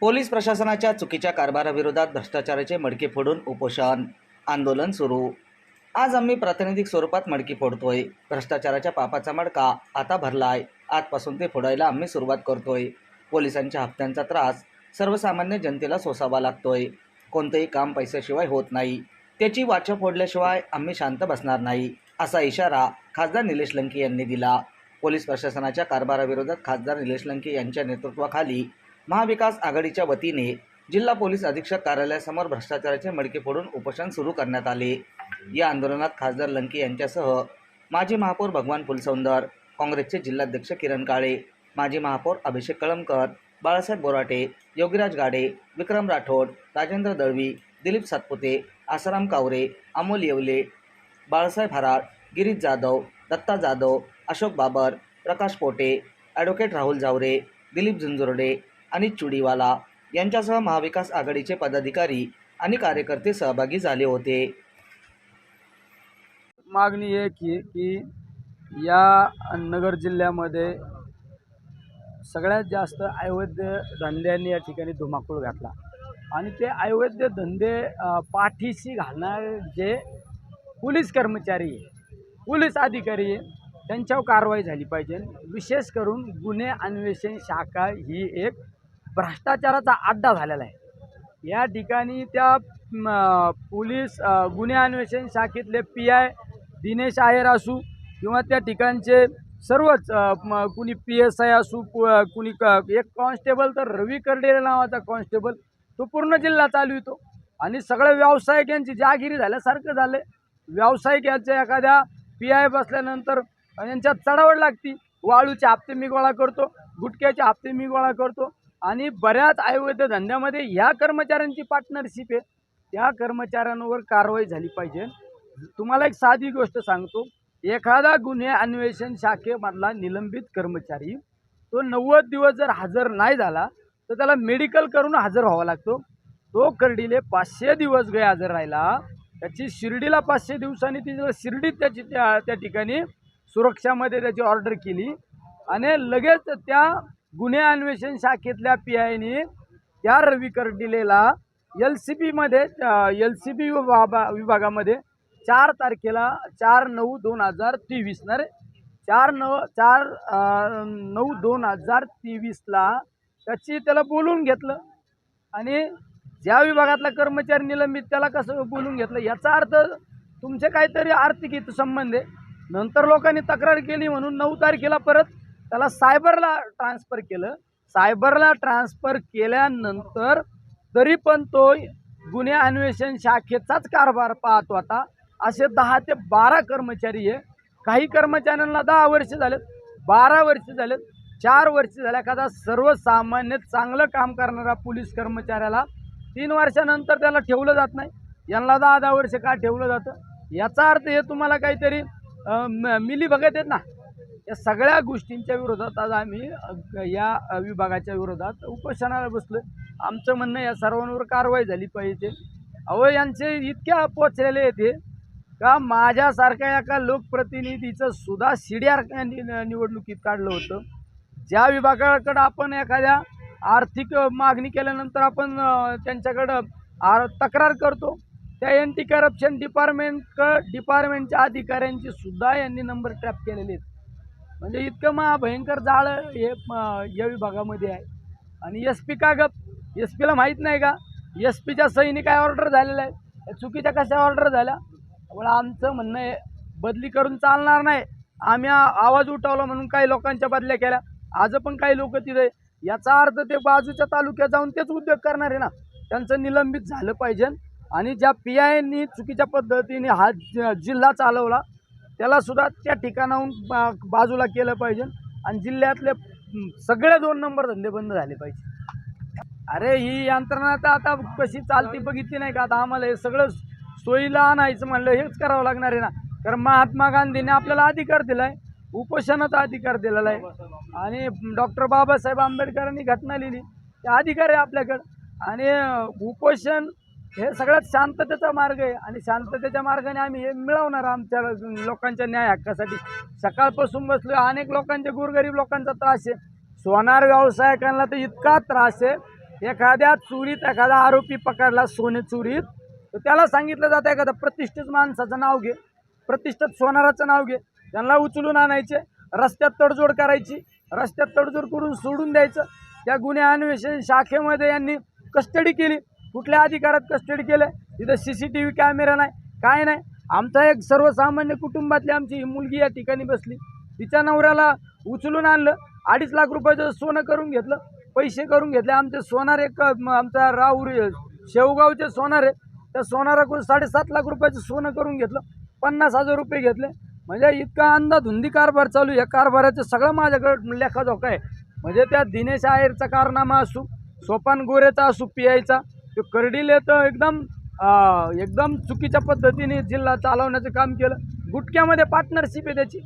Police प्रशासनाच्या चुकीच्या कारभाराविरोधात भ्रष्टाचाराचे मडके फोडून उपोषण आंदोलन सुरू. आज आम्ही प्रातिनिधिक स्वरूपात मडकी फोडतोय. भ्रष्टाचाराच्या पापाचा मडका आता भरलाय. आजपासून ते फोडायला आम्ही सुरुवात करतोय. पोलिसांच्या हप्त्यांचा त्रास सर्वसामान्य जनतेला सोसावा लागतोय. कोणतंही काम पैशाशिवाय होत नाही. त्याची वाचा फोडल्याशिवाय आम्ही शांत बसणार नाही असा इशारा खासदार निलेश लंके यांनी दिला. पोलीस प्रशासनाच्या कारभाराविरोधात खासदार निलेश लंके यांच्या नेतृत्वाखाली महाविकास आघाडीच्या वतीने जिल्हा पोलीस अधीक्षक कार्यालयासमोर भ्रष्टाचाराचे मडके फोडून उपोषण सुरू करण्यात आले. या आंदोलनात खासदार लंके यांच्यासह माजी महापौर भगवान फुलसौंदर काँग्रेसचे जिल्हाध्यक्ष किरण काळे माजी महापौर अभिषेक कळमकर बाळासाहेब बोराटे योगीराज गाडे विक्रम राठोड राजेंद्र दळवी दिलीप सातपुते आसाराम कावरे अमोल येवले बाळासाहेब हराळ गिरीश जाधव दत्ता जाधव अशोक बाबर प्रकाश पोटे ॲडव्होकेट राहुल जावरे दिलीप झुंजुर्डे आणि चुडीवाला. यांच्यासह महाविकास आघाडीचे पदाधिकारी आणि कार्यकर्ते सहभागी झाले होते. मागणी आहे की की या नगर जिल्ह्यामध्ये सगळ्यात जास्त अवैध धंद्यांनी या ठिकाणी धुमाकूळ घातला. आणि ते अवैध धंदे पाठीशी घालणारे जे पोलीस कर्मचारी पोलीस अधिकारी त्यांच्यावर कारवाई झाली पाहिजे. विशेष करून गुन्हे अन्वेषण शाखा ही एक भ्रष्टाचाराचा अड्डा झालेला आहे. या ठिकाणी त्या पोलीस गुन्हे अन्वेषण शाखेतले पी आय दिनेश आहेर असू किंवा त्या ठिकाणचे सर्वच म, कुणी पी एस आय असू कु- कुणी क एक कॉन्स्टेबल तर रवी कर्डे नावाचा कॉन्स्टेबल तो पूर्ण जिल्हा चालवितो आणि सगळे व्यावसायिक यांची जागिरी झाल्यासारखं झालं व्यावसायिक यांच्या एखाद्या पी आय बसल्यानंतर यांच्यात चढावड लागती. वाळूचे हप्ते मी गोळा करतो गुटक्याचे हप्ते मी गोळा करतो. आणि बऱ्याच आयुर्वेद धंद्यामध्ये ह्या कर्मचाऱ्यांची पार्टनरशिप आहे. त्या कर्मचाऱ्यांवर कारवाई झाली पाहिजे. तुम्हाला एक साधी गोष्ट सांगतो. एखादा गुन्हे अन्वेषण शाखेमधला निलंबित कर्मचारी तो नव्वद दिवस जर हजर नाही झाला तर त्याला मेडिकल करून हजर व्हावा लागतो. तो कर्डीले पाचशे दिवस गैरहजर राहिला त्याची शिर्डीला पाचशे दिवसांनी ती शिर्डीत त्याची त्या त्या ठिकाणी सुरक्षामध्ये त्याची ऑर्डर केली आणि लगेच त्या गुन्हे अन्वेषण शाखेतल्या पी आयने त्या रवी कर्डिलेला एल सी बीमध्ये एल सी बी विभागा विभागामध्ये चार तारखेला चार नऊ दोन हजार तेवीस न रे? चार नऊ चार नऊ दोन हजार तेवीसला त्याची त्याला बोलवून घेतलं. आणि ज्या विभागातला कर्मचारी निलंबित त्याला कसं बोलून घेतलं? याचा अर्थ तुमचे काहीतरी आर्थिक हितसंबंध आहे. नंतर लोकांनी तक्रार केली म्हणून नऊ तारखेला परत त्याला सायबरला ट्रान्सफर केलं. सायबरला ट्रान्सफर केल्यानंतर तरी पण तो गुन्हे अन्वेषण शाखेचाच कारभार पाहतो होता असे दहा ते बारा कर्मचारी आहे काही कर्मचाऱ्यांना दहा वर्ष झालेत बारा वर्ष झालेत चार वर्ष झाल्या एखादा सर्वसामान्य चांगलं काम करणारा पोलीस कर्मचाऱ्याला तीन वर्षानंतर त्याला ठेवलं जात नाही. यांना दहा दहा वर्ष का ठेवलं जातं? याचा अर्थ हे तुम्हाला काहीतरी म- मिली बघत आहेत ना? या सगळ्या गोष्टींच्या विरोधात आज आम्ही या विभागाच्या विरोधात उपोषणाला बसलो आमचं म्हणणं या सर्वांवर कारवाई झाली पाहिजे. अहो यांचे इतक्या पोचलेले येते का माझ्यासारख्या एका लोकप्रतिनिधीचं सुद्धा सीडीआर निवडणुकीत काढलं होतं. ज्या विभागाकडं आपण एखाद्या आर्थिक मागणी केल्यानंतर आपण त्यांच्याकडं आर तक्रार करतो त्या एंटी करप्शन डिपार्टमेंट डिपार्टमेंटच्या अधिकाऱ्यांची सुद्धा यांनी नंबर ट्रॅप केलेले आहेत. म्हणजे इतकं महा भयंकर जाळं हे या विभागामध्ये आहे. आणि एस पी का गप? एस पीला माहीत नाही का? एस पीच्या सहीने काय ऑर्डर झालेल्या आहे? चुकीच्या कशा ऑर्डर झाल्या? त्यामुळे आमचं म्हणणं आहे बदली करून चालणार नाही. आम्ही आवाज उठवला म्हणून काही लोकांच्या बदल्या केल्या. आज पण काही लोक तिथे याचा अर्थ ते बाजूच्या तालुक्यात जाऊन तेच उद्योग करणार आहे ना? त्यांचं निलंबित झालं पाहिजे. आणि ज्या पी आयनी चुकीच्या पद्धतीने हा जिल्हा चालवला त्याला सुद्धा त्या ठिकाणाहून बा- बाजूला केलं पाहिजे. आणि जिल्ह्यातले सगळे दोन नंबर धंदे बंद झाले पाहिजे. अरे ही यंत्रणा तर आता कशी चालती बघितली नाही का? आता आम्हाला हे सगळं सोयीला आणायचं म्हणलं हेच करावं लागणार आहे ना? कारण महात्मा गांधीने आपल्याला अधिकार दिला आहे उपोषणाचा अधिकार दिलेला आहे. आणि डॉक्टर बाबासाहेब आंबेडकरांनी घटना लिहिली ते अधिकार आहे आपल्याकडं. आणि उपोषण हे सगळ्यात शांततेचा मार्ग आहे. आणि शांततेच्या मार्गाने आम्ही हे मिळवणार आमच्या लोकांच्या न्याय हक्कासाठी. सकाळपासून बसलो अनेक लोकांचे गोरगरीब लोकांचा त्रास आहे. सोनार व्यावसायिकांना तर इतका त्रास आहे. एखाद्या चोरीत एखादा आरोपी पकडला सोने चोरीत तर त्याला सांगितलं जातं एखादा प्रतिष्ठित माणसाचं नाव घे. प्रतिष्ठित सोनाराचं नाव घे. त्यांना उचलून आणायचे रस्त्यात तडजोड करायची रस्त्यात तडजोड करून सोडून द्यायचं. त्या गुन्हे अन्वेषण शाखेमध्ये यांनी कस्टडी केली. कुठल्या अधिकारात कस्टडी केलं तिथं C C T V camera नाही. काय नाही? आमचा एक सर्वसामान्य कुटुंबातली आमची ही मुलगी या ठिकाणी बसली. तिच्या नवऱ्याला उचलून आणलं. अडीच लाख रुपयाचं सोनं करून घेतलं. पैसे करून घेतले. आमचे सोनार एक म- आमचा राहुरी शेवगावचे सोनार आहे त्या सोनाराकडून साडेसात लाख रुपयाचं सोनं करून घेतलं. पन्नास हजार रुपये घेतले. म्हणजे इतका अंदाधुंदी कारभार चालू या कारभाराचं सगळं माझ्याकडे लेखाजोखा आहे. म्हणजे त्या दिनेश आयरचा कारनामा असू सोपान गोरेचा असू पियायचा तो कर्डिले तर एकदम एकदम चुकीच्या पद्धतीने जिल्हा चालवण्याचं काम केलं. गुटक्यामध्ये पार्टनरशिप आहे त्याची.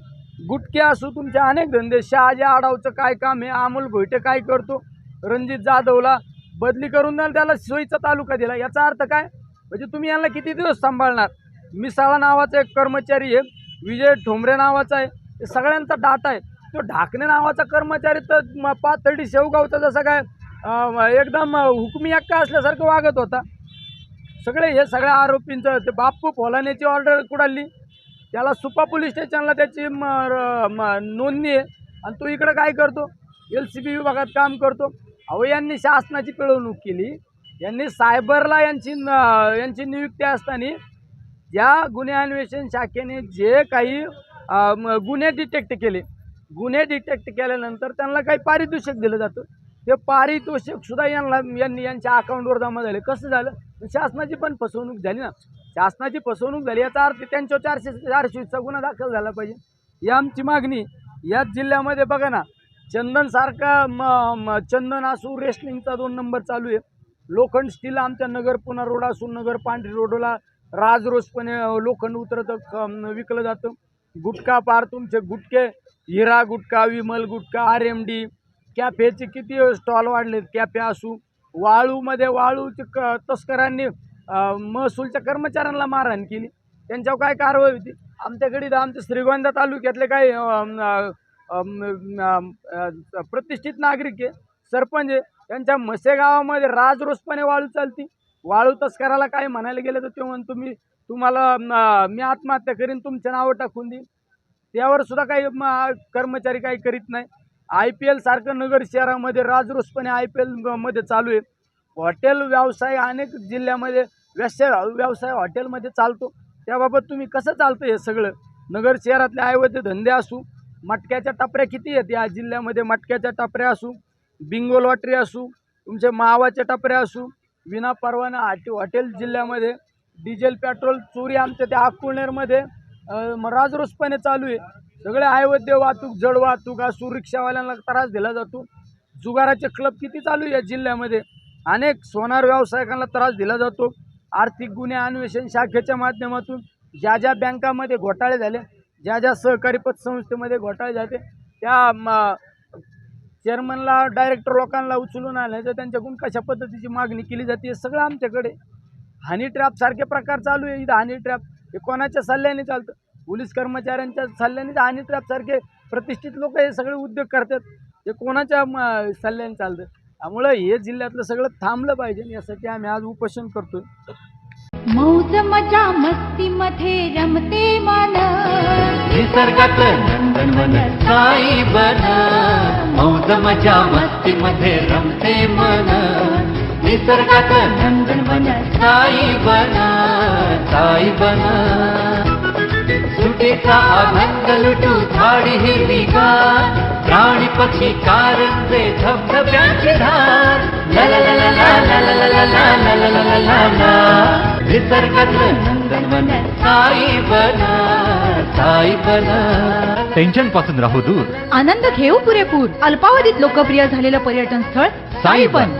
गुटके असू तुमचे अनेक धंदे. शहाजी आडावचं काय काम आहे? अमोल भोईटे काय करतो? रणजित जाधवला बदली करून द्याल त्याला सोयीचा तालुका दिला. याचा अर्थ काय? म्हणजे तुम्ही यांना किती दिवस सांभाळणार? मिसाळा नावाचा एक कर्मचारी आहे. विजय ठोंबरे नावाचा आहे. सगळ्यांचा डाटा आहे. तो ढाकणे नावाचा कर्मचारी तर पातळी शेवगावचा जसा काय एकदम हुकुमी हक्का असल्यासारखं वागत होता. सगळे हे सगळ्या आरोपींचं ते बाप्पू फोलाण्याची ऑर्डर कुडाली त्याला सुपा पोलीस स्टेशनला त्याची म र- म- नोंदणी आहे. आणि तो इकडं काय करतो? एल सी बी विभागात काम करतो. अहो यांनी शासनाची पिळवणूक केली. यांनी सायबरला यांची न- यांची नियुक्ती असताना या गुन्हे अन्वेषण शाखेने जे काही म- गुन्हे डिटेक्ट केले. गुन्हे डिटेक्ट केल्यानंतर त्यांना काही पारितोषिक दिलं जातं. ते पारितोषिक सुद्धा यांना यांनी यांच्या अकाउंटवर जमा झाले. कसं झालं? शासनाची पण फसवणूक झाली ना. शासनाची फसवणूक झाली याचा अर्थ त्यांच्यावर चारशे चारशेचा गुन्हा दाखल झाला पाहिजे. ही आमची मागणी. याच जिल्ह्यामध्ये बघा ना चंदनसारखा म चंदन असू रेसलिंगचा दोन नंबर चालू आहे. लोखंड स्टील आमच्या नगर पुणा रोड असून नगर पांढरी रोडला राजरोसपणे लोखंड उतरतं विकलं जातं. गुटखा पार तुमचे गुटके हिरा गुटखा विमल गुटखा आर एम डी कॅफेचे किती स्टॉल वाढलेत? कॅफे असू वाळूमध्ये वाळूचे क तस्करांनी महसूलच्या कर्मचाऱ्यांना मारहाण केली. त्यांच्यावर काय कारवाई होती? आमच्याकडे आमच्या श्रीगोंदा तालुक्यातले काही प्रतिष्ठित नागरिक आहे सरपंच आहे त्यांच्या मसे गावामध्ये राजरोसपणे वाळू चालती. वाळू तस्कराला काय म्हणायला गेलं तर ते म्हणून तुम्ही तुम्हाला मी आत्महत्या करीन तुमच्या नावं टाकून देईन. त्यावर सुद्धा काही म, कर्मचारी काही करीत नाही. आय पी एल सारखं नगर शहरामध्ये राजरोसपणे आय पी एलमध्ये चालू आहे. हॉटेल व्यवसाय अनेक जिल्ह्यामध्ये व्यवसाय व्यवसाय हॉटेलमध्ये चालतो. त्याबाबत तुम्ही कसं चालतं हे सगळं? नगर शहरातले अवैध धंदे असू मटक्याच्या टपऱ्या किती आहेत या जिल्ह्यामध्ये? मटक्याच्या टपऱ्या असू बिंगो लॉटरी असू तुमचे मावाच्या टपऱ्या असू विना परवाना हॉटे हॉटेल जिल्ह्यामध्ये डिझेल पेट्रोल चोरी आमच्या त्या अकुळनेरमध्ये राजरोसपणे चालू आहे. सगळे अवैध वाहतूक जड वाहतूक असू रिक्षावाल्यांना त्रास दिला जातो. जुगाराचे क्लब किती चालू आहे या जिल्ह्यामध्ये? अनेक सोनार व्यावसायिकांना त्रास दिला जातो. आर्थिक गुन्हे अन्वेषण शाखेच्या माध्यमातून ज्या ज्या बँकामध्ये घोटाळे झाले ज्या ज्या सहकारी पतसंस्थेमध्ये घोटाळे झाले त्या चेअरमनला डायरेक्टर लोकांना उचलून आणायचं त्यांच्याकडून कशा पद्धतीची मागणी केली जाते हे सगळं आमच्याकडे हनी ट्रॅपसारखे प्रकार चालू आहे. इथं हनी ट्रॅप हे कोणाच्या सल्ल्याने चालतं? पोलीस कर्मचाऱ्यांच्या सल्ल्याने सारखे प्रतिष्ठित लोक हे सगळे उद्योग करतात. हे कोणाच्या सल्ल्याने चालतं? त्यामुळं हे जिल्ह्यातलं सगळं थांबलं पाहिजे यासाठी आम्ही आज उपोषण करतोय. मौज मजा मस्ती मध्ये रमते मन. निसर्गात नंदनवन साई बन. मौज मजा मस्ती मध्ये रमते मन. निसर्गात नंदनवन साई बन. साई बन. गीतेचा अभंग लुटू झाडी हिरवी गार प्राणी पक्षी कारण धबधब्याची धार निसर्गातलं नंदनवन टेन्शनपासून राहू दूर आनंद घेऊ पुरेपूर अल्पावधीत लोकप्रिय झालेलं पर्यटन स्थळ साईबन